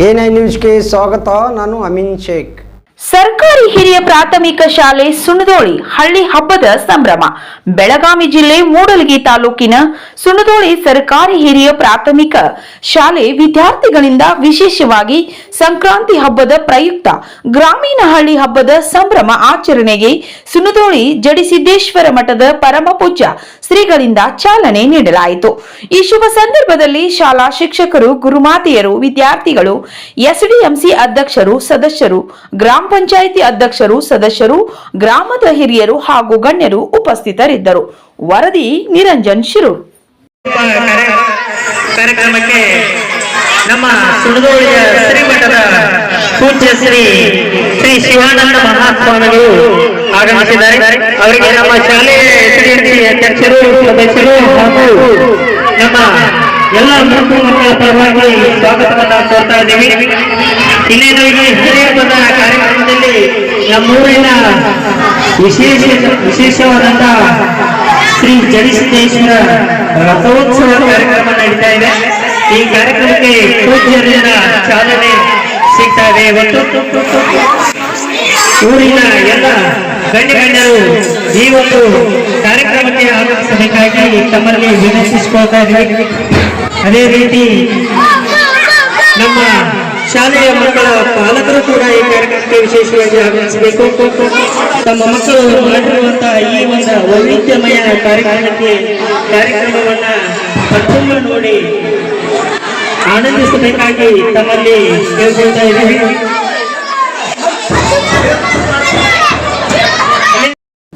ನ್ಯೂಸ್ಗೆ ಸ್ವಾಗತ, ನಾನು ಅಮಿನ್ ಶೇಖ್. ಸರ್ಕಾರಿ ಹಿರಿಯ ಪ್ರಾಥಮಿಕ ಶಾಲೆ ಸುಣದೋಳಿ ಹಳ್ಳಿ ಹಬ್ಬದ ಸಂಭ್ರಮ. ಬೆಳಗಾವಿ ಜಿಲ್ಲೆ ಮೂಡಲಗಿ ತಾಲೂಕಿನ ಸುಣದೋಳಿ ಸರ್ಕಾರಿ ಹಿರಿಯ ಪ್ರಾಥಮಿಕ ಶಾಲೆ ವಿದ್ಯಾರ್ಥಿಗಳಿಂದ ವಿಶೇಷವಾಗಿ ಸಂಕ್ರಾಂತಿ ಹಬ್ಬದ ಪ್ರಯುಕ್ತ ಗ್ರಾಮೀಣ ಹಳ್ಳಿ ಹಬ್ಬದ ಸಂಭ್ರಮ ಆಚರಣೆಗೆ ಸುಣದೋಳಿ ಜಡಿಸಿದ್ದೇಶ್ವರ ಮಠದ ಪರಮ ಪೂಜ್ಯ ಶ್ರೀಗಳಿಂದ ಚಾಲನೆ ನೀಡಲಾಯಿತು. ಈ ಶುಭ ಸಂದರ್ಭದಲ್ಲಿ ಶಾಲಾ ಶಿಕ್ಷಕರು, ಗುರುಮಾತೆಯರು, ವಿದ್ಯಾರ್ಥಿಗಳು, ಎಸ್ಡಿಎಂಸಿ ಅಧ್ಯಕ್ಷರು, ಸದಸ್ಯರು, ಗ್ರಾಮ ಪಂಚಾಯಿತಿ ಅಧ್ಯಕ್ಷರು, ಸದಸ್ಯರು, ಗ್ರಾಮದ ಹಿರಿಯರು ಹಾಗೂ ಗಣ್ಯರು ಉಪಸ್ಥಿತರಿದ್ದರು. ವರದಿ ನಿರಂಜನ್ ಶಿರು ಕಾರ್ಯಕ್ರಮಕ್ಕೆ ನಮ್ಮ ಶ್ರೀಮಠದ ಪೂಜ್ಯ ಶ್ರೀ ಶ್ರೀ ಶಿವಾನಂದ ಮಹಾಸ್ವಾಮಿಗಳು ಆಗಮಿಸಿದ್ದಾರೆ. ಅವರಿಗೆ ನಮ್ಮ ಶಾಲೆ ಅಧ್ಯಕ್ಷರು, ಸದಸ್ಯರು ಹಾಗೂ ನಮ್ಮ ಎಲ್ಲ ಮೂರು ಮಕ್ಕಳ ಪರವಾಗಿ ಸ್ವಾಗತವನ್ನು ಕೋರ್ತಾ ಇದ್ದೀವಿ. ಇನ್ನೇನು ಈ ಹಿರಿಯಬ್ಬದ ಕಾರ್ಯಕ್ರಮದಲ್ಲಿ ನಮ್ಮೂರಿನ ವಿಶೇಷ ವಿಶೇಷವಾದಂತಹ ಶ್ರೀ ಜಗಸಿದ್ದೇಶ್ವರ ರಥೋತ್ಸವ ಕಾರ್ಯಕ್ರಮ ನಡೀತಾ ಇದೆ. ಈ ಕಾರ್ಯಕ್ರಮಕ್ಕೆ ಪೂಜ್ಯರಿಂದ ಚಾಲನೆ ಸಿಗ್ತಾ ಇದೆ. ಇವತ್ತು ಊರಿನ ಎಲ್ಲ ಗಣ್ಯ ಗಣ್ಯರು ಈ ಒಂದು ಕಾರ್ಯಕ್ರಮಕ್ಕೆ ಆಗಮಿಸಬೇಕಾಗಿ ತಮ್ಮಲ್ಲಿ ವಿನಂತಿಸಿಕೊಳ್ತಾ ಇದ್ದೀವಿ. ಅದೇ ರೀತಿ ನಮ್ಮ ಶಾಲೆಯ ಮಕ್ಕಳ ಪಾಲಕರು ಕೂಡ ಈ ಕಾರ್ಯಕ್ರಮಕ್ಕೆ ವಿಶೇಷವಾಗಿ ಆಗಮಿಸಬೇಕು. ತಮ್ಮ ಮಕ್ಕಳು ಮಾಡಿರುವಂತಹ ಈ ಒಂದು ವೈವಿಧ್ಯಮಯ ಕಾರ್ಯಕ್ರಮಕ್ಕೆ ಕಾರ್ಯಕ್ರಮವನ್ನ ಮತ್ತೊಮ್ಮೆ ನೋಡಿ ಆನಂದಿಸಬೇಕಾಗಿ ತಮ್ಮಲ್ಲಿ ಕೇಳ್ಕೊಳ್ತಾ ಇದ್ದೀವಿ.